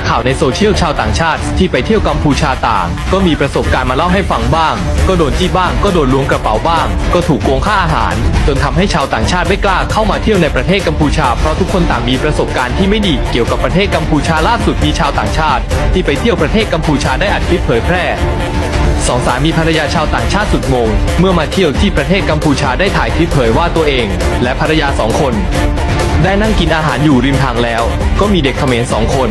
จากข่าวในโซเชียลชาวต่างชาติ ที่ไปเที่ยวกัมพูชาต่าง ก็มีประสบการณ์มาเล่าให้ฟังบ้าง ก็โดนจี้บ้าง ก็โดนล้วงกระเป๋าบ้าง ก็ถูกโกงค่าอาหาร จนทำให้ชาวต่างชาติไม่กล้าเข้ามาเที่ยวในประเทศกัมพูชาเพราะทุกคนต่างมีประสบการณ์ที่ไม่ดีเกี่ยวกับประเทศกัมพูชาล่าสุดมีชาวต่างชาติ ที่ไปเที่ยวประเทศกัมพูชาได้อัดคลิปเผยแพร่สองสามีภรรยาชาวต่างชาติสุดงง เมื่อมาเที่ยวที่ประเทศกัมพูชาได้ถ่ายคลิปเผยว่าตัวเอง และภรรยาสองคน ได้นั่งกินอาหารอยู่ริมทางแล้ว ก็มีเด็กเขมรสองคน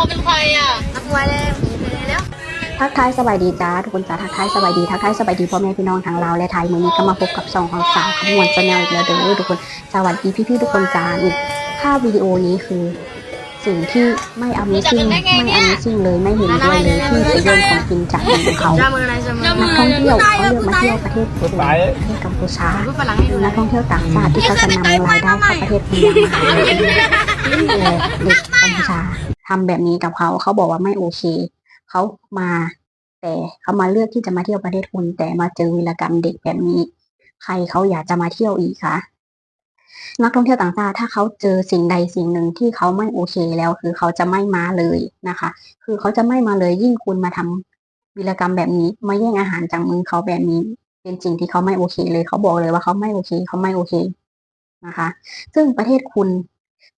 รู้เขาเป็นใครอะนักมวยเลยแล้วทักทายสบายดีจ้าทุกคนจ้าทักทายสบายดีทักทายสบายดีพ่อแม่พี่น้องทางลาวและไทยมือนี้ก็มาพบกับสองของสาวขมวนชาแนลอีกแล้วเด้อทุกคนสวัสดีพี่ๆทุกคนจ้านี่ภาพวิดีโอนี้คือสิ่งที่ไม่ Amazing ไม่ Amazing เลยไม่เห็นด้วยเลยที่ไปเรื่องของกินจากมือเขาจามืออะไรจามือนักท่องเที่ยวเขาเลือกมาเที่ยวประเทศจีนประเทศกัมพูชาพูดฝรั่งให้ดูนักท่องเที่ยวต่างชาติที่เขาจะนำรายได้เข้าประเทศเพียงแต่เด็กกัมพูชา ทำแบบนี้กับเขาเขาบอกว่าไม่โอเคเขามา แต่เขามาเลือกที่จะมาเที่ยวประเทศคุณ แต่มาเจอวีรกรรมเด็กแบบนี้ ใครเขาอยากจะมาเที่ยวอีกคะนักท่องเที่ยวต่างชาติถ้าเขาเจอสิ่งใดสิ่งหนึ่งที่เขาไม่โอเคแล้ว คือเขาจะไม่มาเลยนะคะ คือเขาจะไม่มาเลยยิ่งคุณมาทำวีรกรรมแบบนี้มาแย่งอาหารจากมือเขาแบบนี้ เป็นสิ่งที่เขาไม่โอเคเลยเขาบอกเลยว่าเขาไม่โอเคเขาไม่โอเคนะคะ ซึ่งประเทศคุณ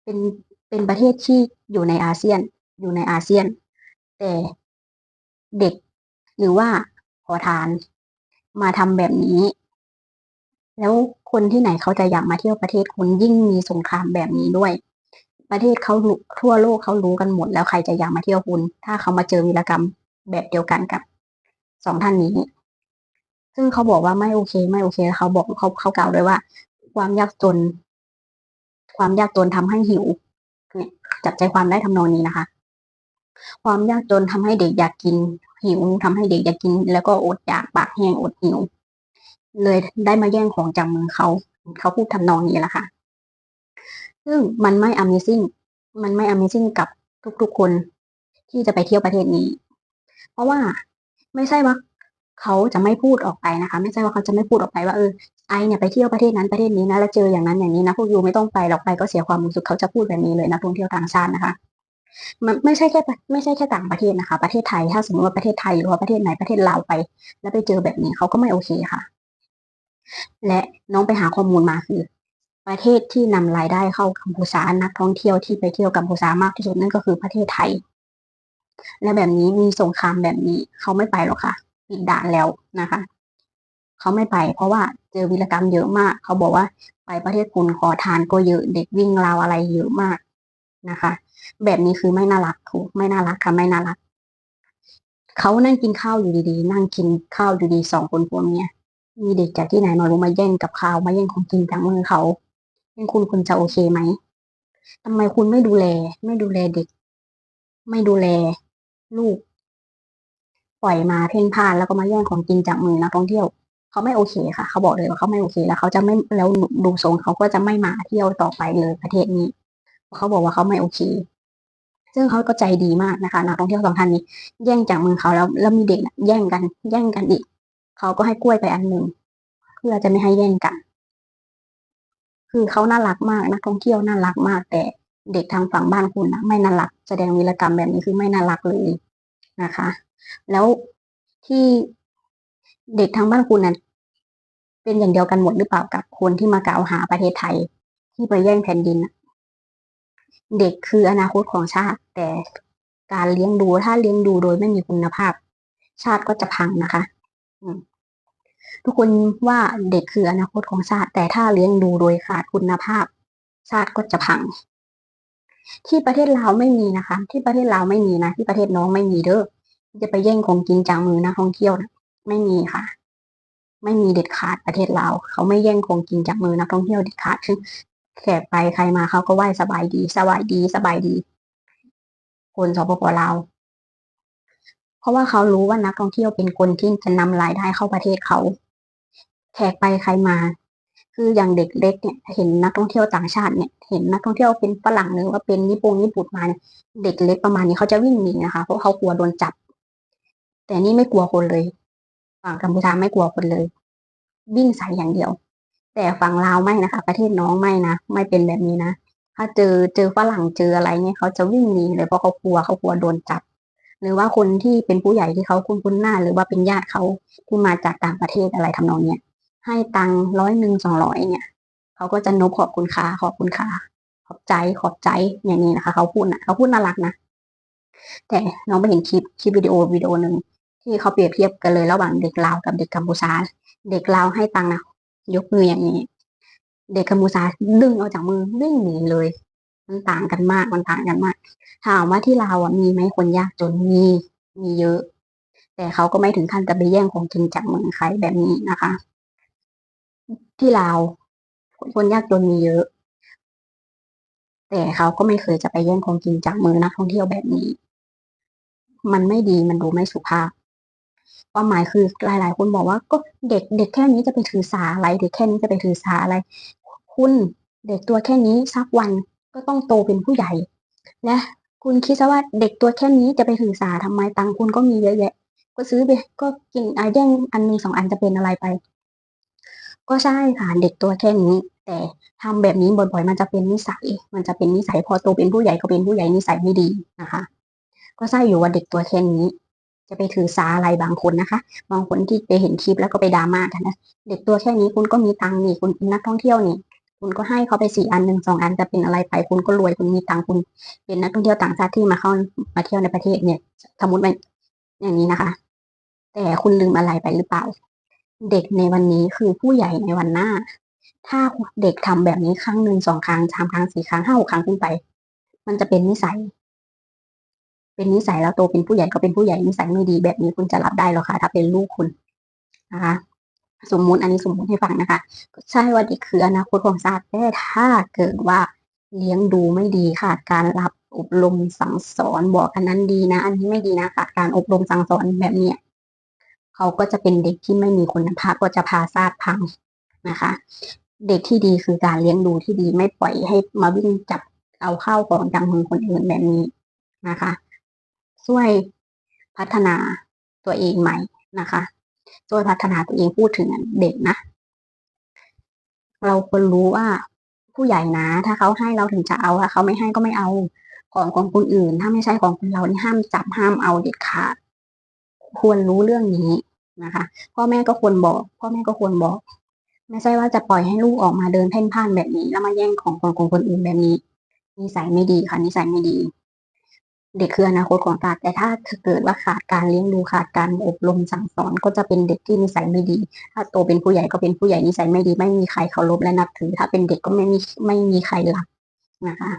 เป็น เป็นประเทศที่อยู่ในอาเซียน อยู่ในอาเซียน แต่เด็กหรือว่าขอทาน มาทำแบบนี้ แล้วคนที่ไหนเขาจะอยากมาเที่ยวประเทศคุณยิ่งมีสงครามแบบนี้ด้วย ประเทศเขาทั่วโลกเขารู้กันหมด แล้วใครจะอยากมาเที่ยวคุณ ถ้าเขามาเจอวีรกรรมแบบเดียวกันกับสองท่านนี้ ซึ่งเขาบอกว่าไม่โอเค ไม่โอเคเขาบอกเขาเขากล่าวด้วยว่า ความยากจน ความยากจนทำให้หิว จับใจความได้ทำนองนี้นะคะ ความยากจนทำให้เด็กอยากกินหิวทำให้เด็กอยากกิน แล้วก็อดอยากปากแห้งอดหิว เลยได้มาแย่งของจากมือเขาเขาพูดทำนองนี้แหละค่ะ ซึ่งมันไม่ Amazing มันไม่ Amazing กับทุกๆคนที่จะไปเที่ยวประเทศนี้ เพราะว่าไม่ใช่ว่า เขาจะไม่พูดออกไปนะคะ ไม่ใช่ว่าเขาจะไม่พูดออกไปว่าเออไอเนี่ยไปเที่ยวประเทศนั้นประเทศนี้นะแล้วเจออย่างนั้นอย่างนี้นะพวกยูไม่ต้องไปหรอกไปก็เสียความรู้สึกเขาจะพูดแบบนี้เลยนักท่องเที่ยวต่างชาตินะคะมันไม่ใช่แค่ไม่ใช่แค่ต่างประเทศนะคะ ประเทศไทยถ้าสมมติว่าประเทศไทยหรือว่าประเทศไหนประเทศลาวไป แล้วไปเจอแบบนี้เขาก็ไม่โอเคค่ะ และน้องไปหาข้อมูลมาคือ ประเทศที่นำรายได้เข้ากัมพูชานักท่องเที่ยวที่ไปเที่ยวกัมพูชามากที่สุดนั่นก็คือประเทศไทย และแบบนี้มีสงครามแบบนี้เขาไม่ไปหรอกค่ะ ปิดด่านแล้วนะคะ เขาไม่ไป เพราะว่าเจอวีรกรรมเยอะมาก เขาบอกว่าไปประเทศคุณขอทานก็เยอะเด็กวิ่งราวอะไรเยอะมากนะคะ แบบนี้คือไม่น่ารักถูกไม่น่ารักค่ะไม่น่ารัก เขานั่งกินข้าวอยู่ดีๆ นั่งกินข้าวอยู่ดีสองคนผัวเมียมีเด็กจากที่ไหนมารู้มาแย่งกับข้าวมาแย่งของกินจากมือเขาเป็นคุณคุณจะโอเคไหมทำไมคุณไม่ดูแล ไม่ดูแลเด็ก ไม่ดูแล ลูก ปล่อยมาเพ่นพ่านแล้วก็มาแย่งของกินจากมือนักท่องเที่ยวเขาไม่โอเคค่ะ เขาบอกเลยว่าเขาไม่โอเค แล้วเขาจะไม่แล้วดูทรงเขาก็จะไม่มาเที่ยวต่อไปเลยประเทศนี้เขาบอกว่าเขาไม่โอเค ซึ่งเขาก็ใจดีมากนะคะนักท่องเที่ยวสองท่านนี้ แย่งจากมือเขาแล้วแล้วมีเด็กแย่งกัน แย่งกันอีกเขาก็ให้กล้วยไปอันหนึ่งเพื่อจะไม่ให้แย่งกัน คือเขาน่ารักมากนักท่องเที่ยวน่ารักมาก แต่เด็กทางฝั่งบ้านคุณนะไม่น่ารัก แสดงวีรกรรมแบบนี้คือไม่น่ารักเลยนะคะ แล้วที่เด็กทางบ้านคุณนั้นเป็นอย่างเดียวกันหมดหรือเปล่ากับคนที่มากล่าวหาประเทศไทย ที่ไปแย่งแผ่นดิน เด็กคืออนาคตของชาติ แต่การเลี้ยงดูถ้าเลี้ยงดูโดยไม่มีคุณภาพ ชาติก็จะพังนะคะทุกคนว่าเด็กคืออนาคตของชาติ แต่ถ้าเลี้ยงดูโดยขาดคุณภาพ ชาติก็จะพัง ที่ประเทศลาวไม่มีนะคะ ที่ประเทศลาวไม่มีนะที่ประเทศน้องไม่มีเด้อ จะไปแย่งของกินจากมือนักท่องเที่ยวนะไม่มีค่ะ ไม่มีเด็ดขาดประเทศลาเขาไม่แย่งของกินจากมือนักท่องเที่ยวเด็ดขาดซึ่งแขกไปใครมาเขาก็ไหว้สบายดี สบายดีสบายดี คนสปปลาวเพราะว่าเขารู้ว่านักท่องเที่ยวเป็นคนที่จะนำรายได้เข้าประเทศเขา แขกไปใครมา คืออย่างเด็กเล็กเนี่ย เห็นนักท่องเที่ยวต่างชาติเนี่ย เห็นนักท่องเที่ยวเป็นฝรั่งหรือว่าเป็นญี่ปุ่นญี่ปุ่นมาเนี่ยเด็กเล็กประมาณนี้เขาจะวิ่งหนีนะคะเพราะเขากลัวโดนจับ แต่นี่ไม่กลัวคนเลยฝั่งกัมพูชาไม่กลัวคนเลย วิ่งใส่อย่างเดียว แต่ฝั่งลาวไม่นะคะ ประเทศน้องไม่นะไม่เป็นแบบนี้นะถ้าเจอเจอฝรั่งเจออะไรเนี่ยเขาจะวิ่งหนีเลยเพราะเขากลัวเขากลัวโดนจับ หรือว่าคนที่เป็นผู้ใหญ่ที่เขาคุ้นคุ้นหน้า หรือว่าเป็นญาติเขาที่มาจากต่างประเทศอะไรทำนองเนี้ยให้ตังร้อยหนึ่งสองร้อยเนี่ยเขาก็จะนบขอบคุณค่าขอบคุณค่าขอบใจขอบใจอย่างนี้นะคะ เขาพูดนะเขาพูดน่ารักนะแต่น้องไปเห็นคลิปคลิปวิดีโอวิดีโอหนึ่ง ที่เขาเปรียบเทียบกันเลยระหว่างเด็กลาวกับเด็กกัมพูชา เด็กลาวให้ตังค์นะยกมืออย่างนี้ เด็กกัมพูชาดึงเอาจากมือวิ่งหนีเลย มันต่างกันมากมันต่างกันมาก ถามว่าที่ลาวอะมีไหมคนยากจนมีมีเยอะ แต่เขาก็ไม่ถึงขั้นจะไปแย่งของกินจากเมืองใครแบบนี้นะคะ ที่ลาวคนยากจนมีเยอะ แต่เขาก็ไม่เคยจะไปแย่งของกินจากมือนักท่องเที่ยวแบบนี้ มันไม่ดีมันดูไม่สุภาพ ความหมายคือหลาย ๆ คนบอกว่าก็เด็กเด็กแค่นี้จะไปถือสาอะไรเด็กแค่นี้จะไปถือสาอะไร คุณเด็กตัวแค่นี้สักวันก็ต้องโตเป็นผู้ใหญ่และคุณคิดซะว่าเด็กตัวแค่นี้จะไปถือสาทำไมตังคุณก็มีเยอะแยะ ก็ซื้อไปก็กินไอเด้งอันหนึ่งสองอันจะเป็นอะไรไป ก็ใช่ค่ะเด็กตัวแค่นี้ แต่ทำแบบนี้บ่อยๆ มันจะเป็นนิสัย มันจะเป็นนิสัยพอโตเป็นผู้ใหญ่ก็เป็นผู้ใหญ่นิสัยไม่ดีนะคะ ก็ใช่อยู่ว่าเด็กตัวแค่นี้ จะไปถือสาอะไรบางคนนะคะ บางคนที่ไปเห็นคลิปแล้วก็ไปดราม่ากันนะ เด็กตัวแค่นี้คุณก็มีตังค์นี่คุณเป็นนักท่องเที่ยวนี่ คุณก็ให้เขาไปสี่อันหนึ่งสองอันจะเป็นอะไรไปคุณก็รวยคุณมีตังค์คุณ เป็นนักท่องเที่ยวต่างชาติที่มาเข้ามาเที่ยวในประเทศเนี่ย สมมติว่าอย่างนี้นะคะ แต่คุณลืมอะไรไปหรือเปล่า เด็กในวันนี้คือผู้ใหญ่ในวันหน้า ถ้าเด็กทำแบบนี้ครั้งหนึ่งสองครั้งสามครั้งสี่ครั้งห้าหกครั้งขึ้นไป มันจะเป็นนิสัย เป็นนิสัยแล้วโตเป็นผู้ใหญ่ก็เป็นผู้ใหญ่นิสัยไม่ดีแบบนี้คุณจะรับได้หรอคะถ้าเป็นลูกคุณนะคะสมมุติอันนี้สมมุติให้ฟังนะคะ ใช่ว่าเด็กคืออนาคตของชาติแต่ถ้าเกิดว่าเลี้ยงดูไม่ดีค่ะการรับอบรมสั่งสอนบอกอันนั้นดีนะ อันนี้ไม่ดีนะค่ะการอบรมสั่งสอนแบบเนี้ยเขาก็จะเป็นเด็กที่ไม่มีคุณภาพก็จะพาชาติพังนะคะ เด็กที่ดีคือการเลี้ยงดูที่ดีไม่ปล่อยให้มาวิ่งจับเอาข้าวของจากมือคนอื่นแบบนี้นะคะ ช่วยพัฒนาตัวเองใหม่นะคะ ช่วยพัฒนาตัวเองพูดถึงเด็กนะ เราควรรู้ว่าผู้ใหญ่นะ ถ้าเขาให้เราถึงจะเอาถ้าเขาไม่ให้ก็ไม่เอาของของคนอื่น ถ้าไม่ใช่ของคนเรานี่ห้ามจับห้ามเอาเด็ดขาดควรรู้เรื่องนี้นะคะ พ่อแม่ก็ควรบอก พ่อแม่ก็ควรบอก ไม่ใช่ว่าจะปล่อยให้ลูกออกมาเดินเพ่นพ่านแบบนี้ แล้วมาแย่งของของของคนอื่นแบบนี้นิสัยไม่ดีค่ะนิสัยไม่ดี เด็กคืออนาคตของชาติแต่ถ้าเกิดว่าขาดการเลี้ยงดูขาดการอบรมสั่งสอนก็จะเป็นเด็กที่นิสัยไม่ดี ถ้าโตเป็นผู้ใหญ่ก็เป็นผู้ใหญ่นิสัยไม่ดี ไม่มีใครเคารพและนับถือ ถ้าเป็นเด็กก็ไม่มีไม่มีใครรักนะคะ